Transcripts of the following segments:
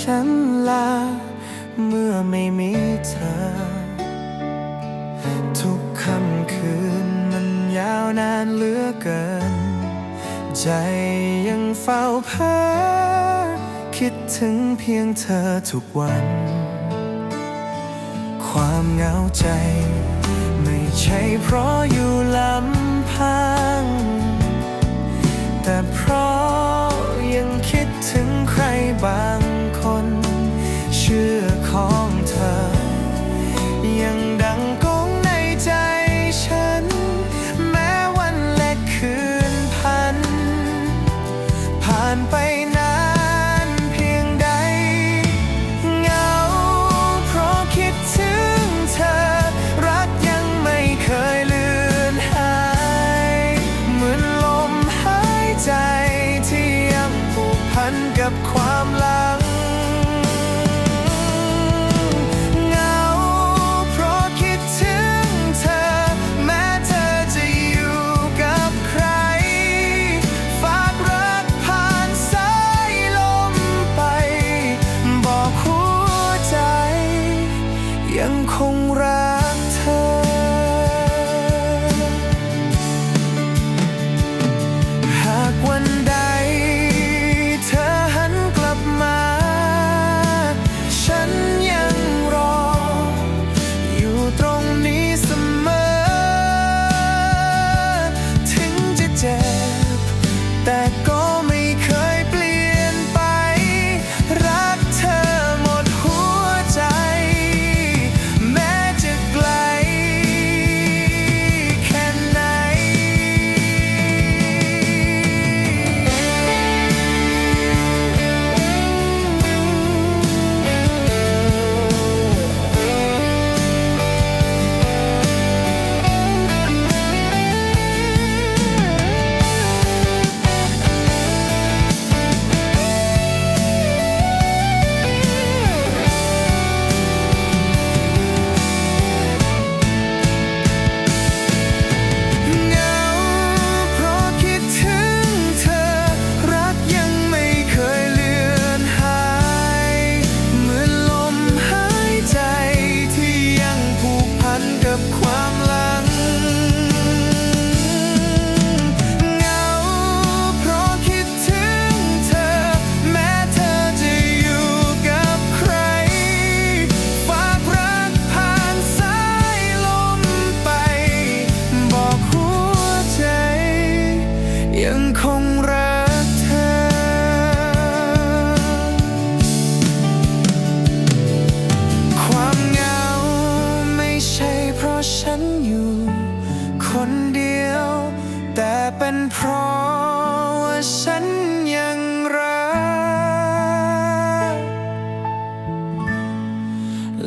ฉันลา เมื่อไม่มีเธอ ทุกค่ำคืนมันยาวนานเหลือเกิน ใจยังเฝ้าเพ้อคิดถึงเพียงเธอทุกวัน ความเหงาใจ ไม่ใช่เพราะอยู่ลำพัง แต่เพราะยังคิดถึงใครบาง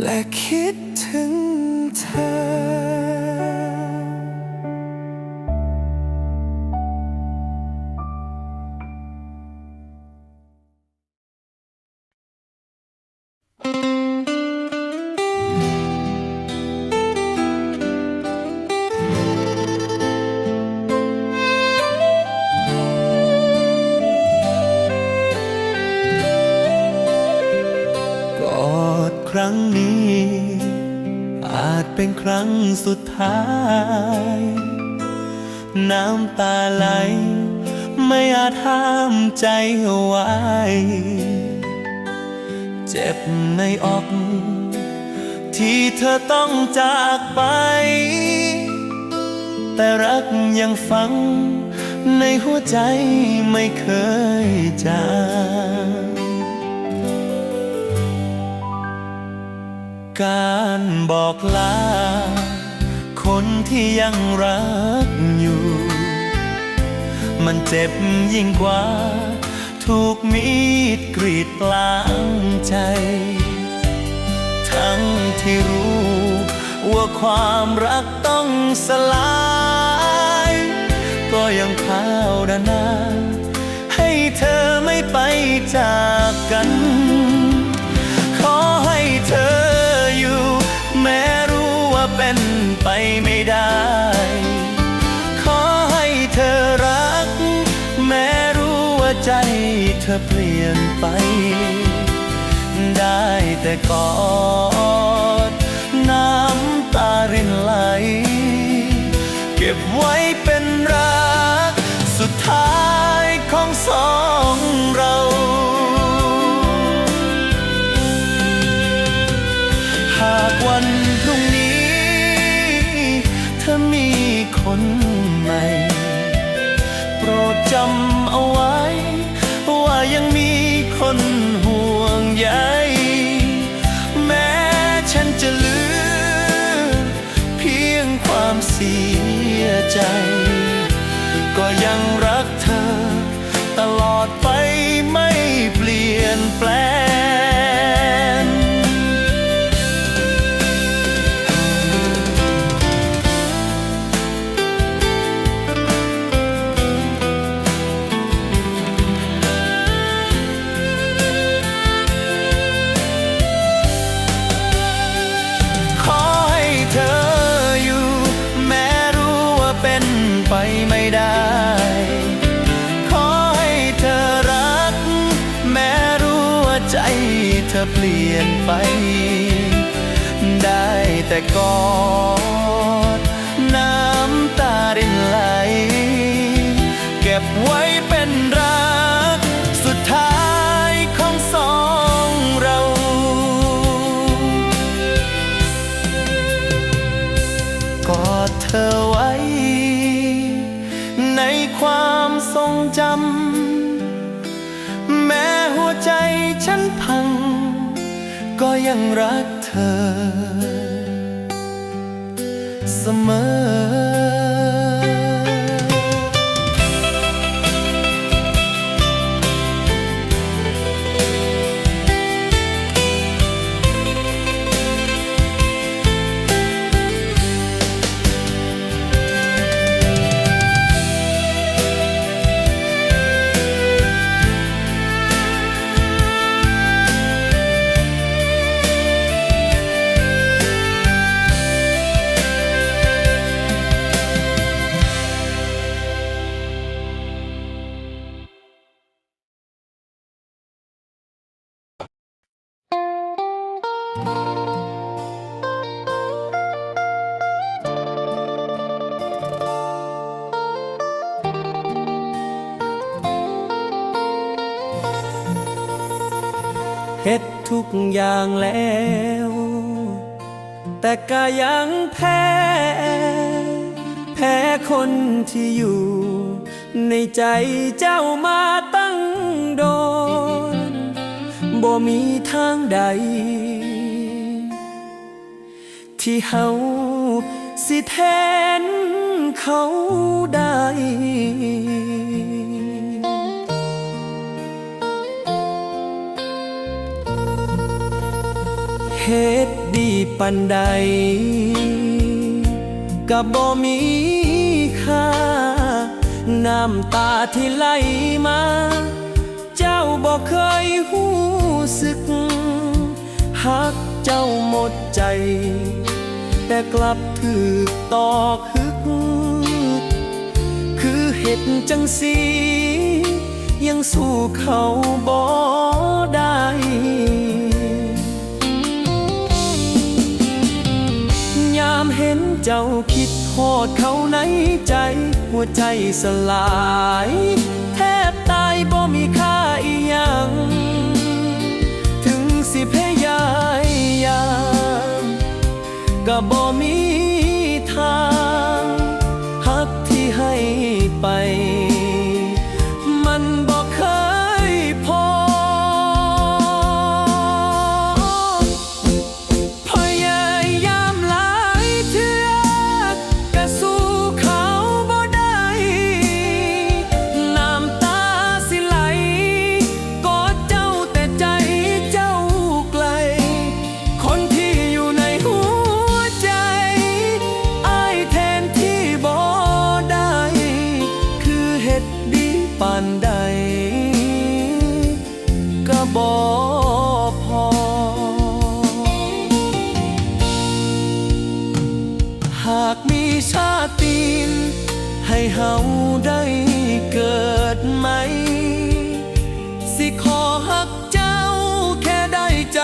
และคิดถึงเธอ สุดท้าย น้ำตาไหล ไม่อาจห้ามใจไว้ เจ็บในอกที่เธอต้องจากไป แต่รักยังฝังในหัวใจไม่เคยจางการบอกลา คนที่ยังรักอยู่ มันเจ็บยิ่งกว่า ถูกมีดกรีดกลางใจ ทั้งที่รู้ ว่าความรักต้องสลาย ก็ยังพาวนาให้เธอไม่ไปจากกัน ไปไม่ได้ ขอให้เธอรัก แม้รู้ว่าใจเธอเปลี่ยนไป ได้แต่กอด ย เปลี่ยนไป ได้แต่กอด น้ำตารินไหล เก็บไว้เป็นรัก สุดท้ายของสองเรา กอดเธอไว้ ในความทรงจำ ก็ยังรักเธอ เสมอ เฮ็ดทุกอย่างแล้ว แต่ก็ยังแพ้ แพ้คนที่อยู่ ในใจเจ้ามาตั้งโดน บ่มีทางใด ที่เฮาสิแทนเขาได้ ดดีปันใดกับบ่มีค่า น้ำตาที่ไหลมา เจ้าบ่เคยหู้สึกหักเจ้าหมดใจ แต่กลับถูกตอกฮึก คือเห็ดจังสียังสู้เขาบ่ได้ เห็นเจ้าคิดโหดเขาในใจ หัวใจสลาย แทบตายบ่มีค่าอีหยัง ถึงสิพยายามก็บ่มีทางหักที่ให้ไป หักเจ้าแค่ได้ใจ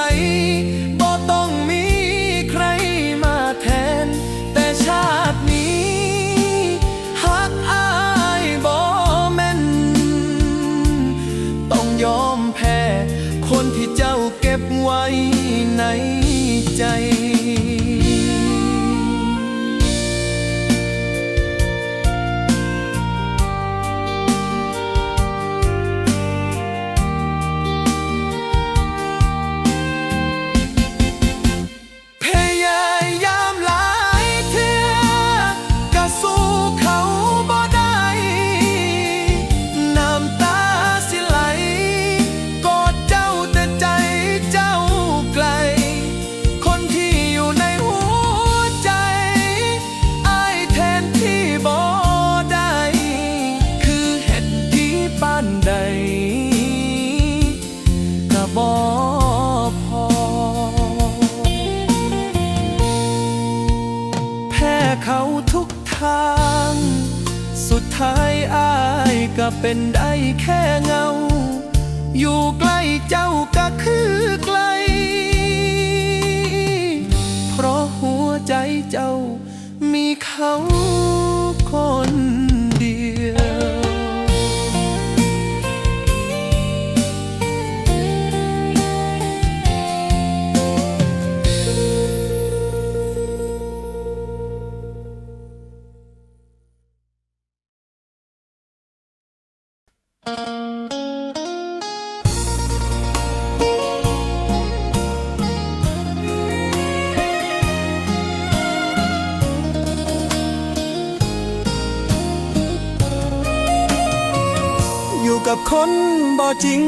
คนบ่จริง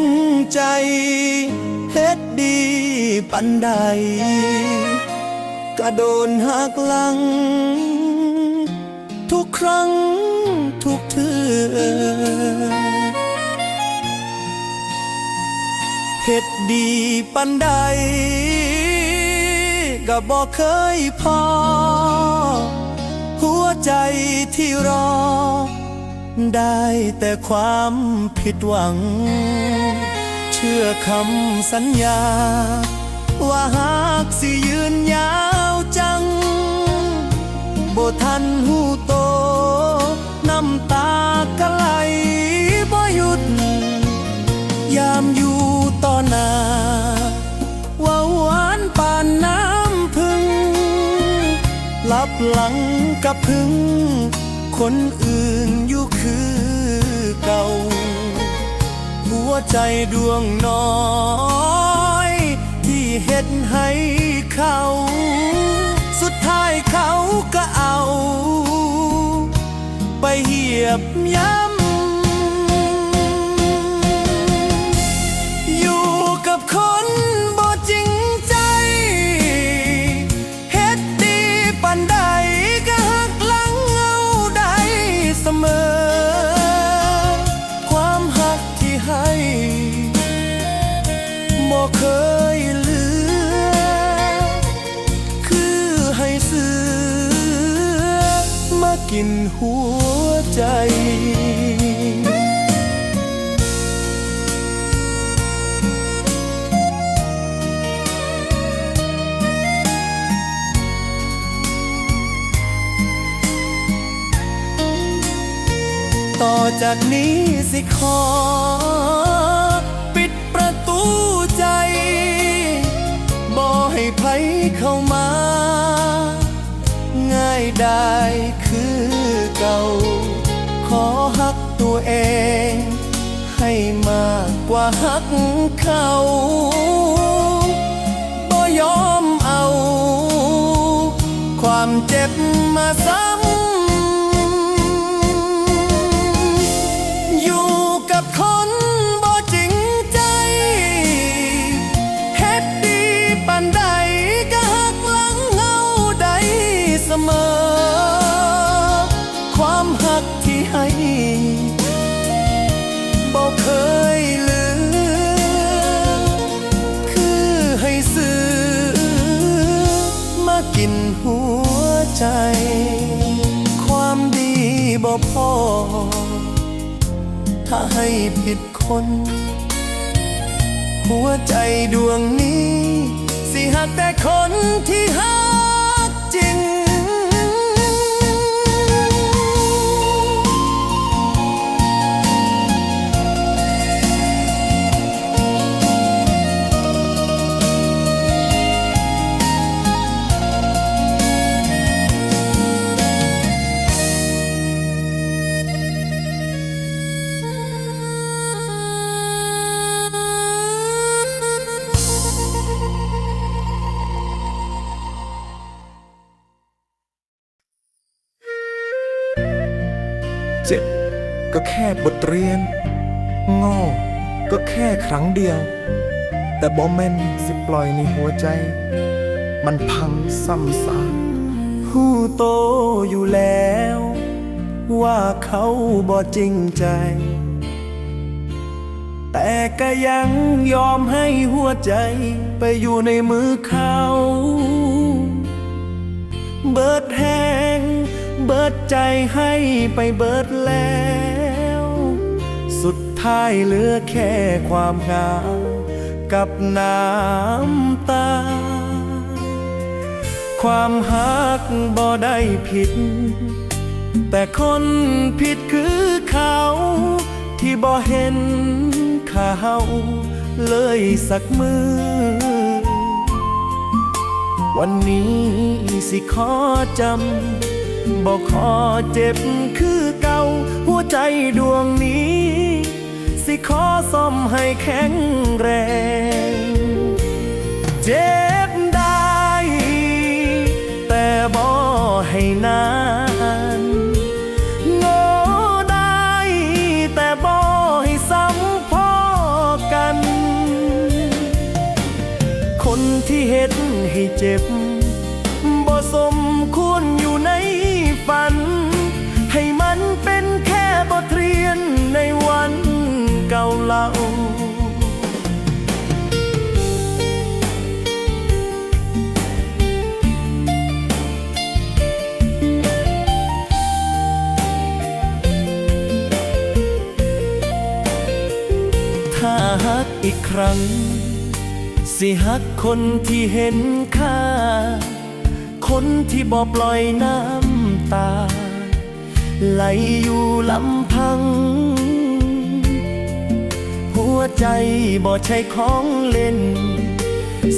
ใจเฮ็ดดีปันใดก็โดนหักหลัง ทุกครั้งทุกเทือเฮ็ดดีปันใดก็บ่เคยพอ หัวใจที่รอ ได้แต่ความผิดหวัง เชื่อคำสัญญา ว่าหากสิยืนยาวจังบ่ทันหูโต น้ำตากะไหลบ่หยุด ยามอยู่ต่อหน้าว่าหวานปานน้ำพึ่งลับหลังกับพึ่ง คนอื่นอยู่คือเก่า หัวใจดวงน้อย ที่เฮ็ดให้เขา สุดท้ายเขาก็เอา ไปเหยียบย่ำ จากนี้สิขอ ปิดประตูใจบ่ให้ไผเข้ามา ง่ายได้คือเก่า ขอฮักตัวเอง ให้มากกว่าฮักเขาบ่ยอมเอา ความเจ็บมาซ้ ใจ ความดีบ่พอ ถ้าให้ผิดคน หัวใจดวงนี้ สิหักแต่คนที่หัก ค่บทเรียนโง่ก็แค่ครั้งเดียว แต่บอแมนสิปล่อยในหัวใจ มันพังซ้ำซากผู้โตอยู่แล้ว ว่าเขาบ่จริงใจ แต่ก็ยังยอมให้หัวใจไปอยู่ในมือเขา เบิดแหงเบิดใจให้ไปเบิดแล้ว ท้ายเหลือแค่ความงามกับน้ำตา ความหักบ่ได้ผิด แต่คนผิดคือเขา ที่บ่เห็นเขาเลยสักมือ วันนี้สิขอจำบอกขอเจ็บคือเก่า หัวใจดวงนี้ สิขอซ่อมให้แข็งแรง เจ็บได้ แต่บ่ให้นานโง่ได้ แต่บ่ให้ซ้ำพอกัน คนที่เห็นให้เจ็บ เก่าเล่าถ้าฮักอีกครั้ง สิฮักคนที่เห็นค่า คนที่บ่ปล่อยน้ำตา ไหลอยู่ลำพัง ใจบ่ใช่ของเล่น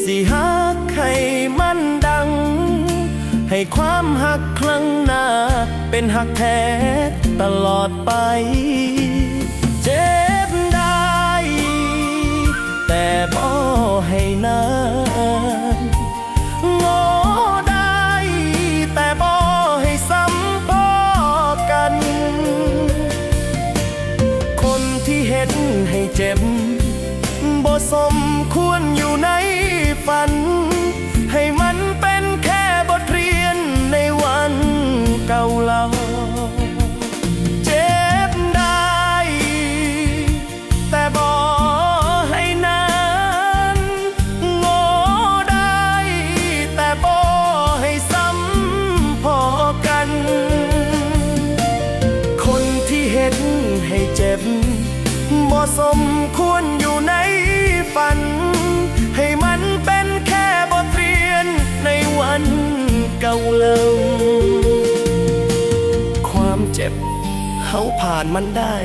สิฮักให้มันดัง ให้ความหักครั้งหน้า เป็นหักแท้ตลอดไป เจ็บได้ แต่บ่ให้นาน เจ็บบ่สมควรอยู่ในฝัน เฮาผ่านมันได้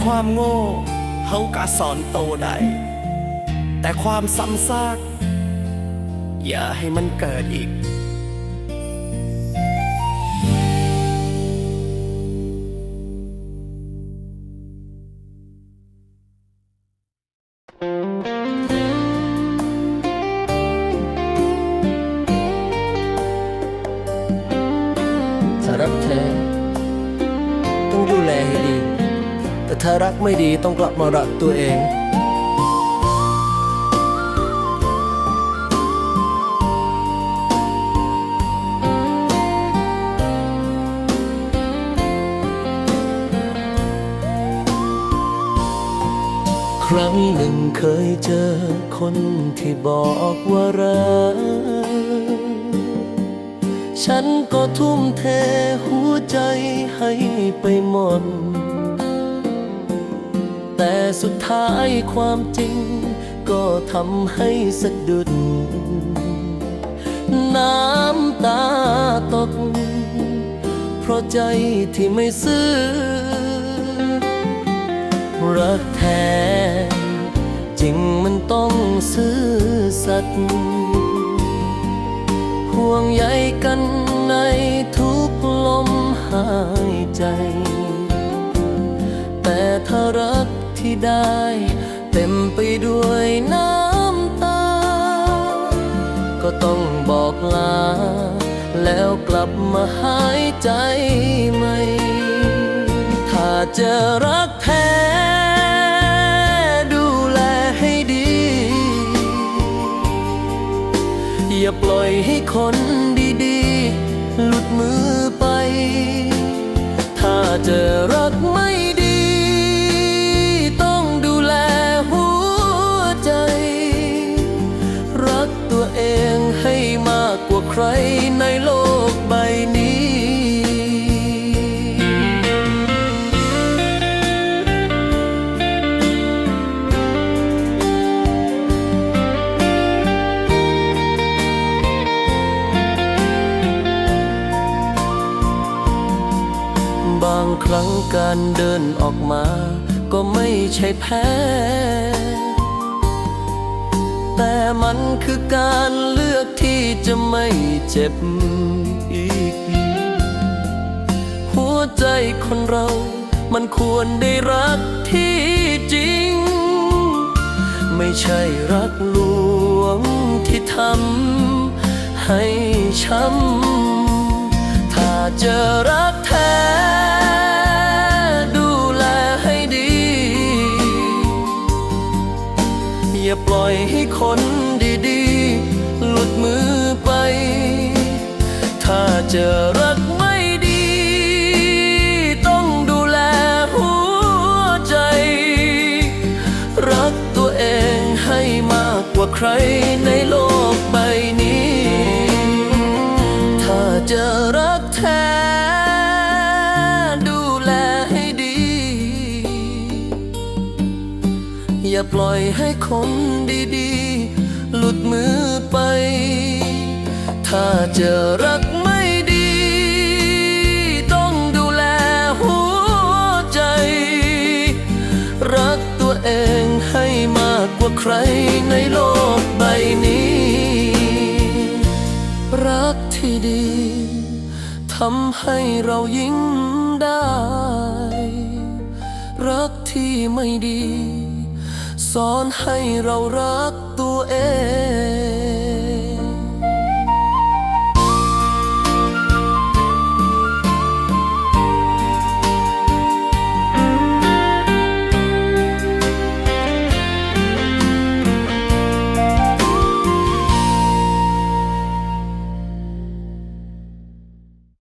ความโง่เฮากะสอนโตได้ แต่ความซ้ำซาก อย่าให้มันเกิดอีก ต้องกลับมารักตัวเองครั้งหนึ่งเคยเจอคนที่บอกว่ารัก ฉันก็ทุ่มเทหัวใจให้ไปหมด แต่สุดท้ายความจริง ก็ทำให้สะดุด น้ำตาตก เพราะใจที่ไม่ซื่อ รักแท้จริงมันต้องซื่อสัตย์ห่วงใยกันในทุกลมหายใจ แต่ถ้ารัก ได้ เต็มไปด้วยน้ำตา ก็ต้องบอกลา แล้วกลับมาหายใจใหม่ ถ้าจะรักแท้ดูแลให้ดี อย่าปล่อยให้คนดีๆ หลุดมือไป ถ้าเจะรักไม่ ใครในโลกใบนี้ บางครั้งการเดินออกมา ก็ไม่ใช่แพ้ แต่มันคือการเลือกที่จะไม่เจ็บอีก หัวใจคนเรา มันควรได้รักที่จริง ไม่ใช่รักลวงที่ทำให้ช้ำถ้าเจอรัก เจอรักไม่ดี ต้องดูแลหัวใจ รักตัวเองให้มากกว่าใครในโลกใบนี้ ถ้าเจอรักแท้ดูแลให้ดี อย่าปล่อยให้คนดีๆ หลุดมือไป ถ้าเจอรัก ใครในโลกใบนี้ รักที่ดีทำให้เรายิ่งได้ รักที่ไม่ดี สอนให้เรารักตัวเอง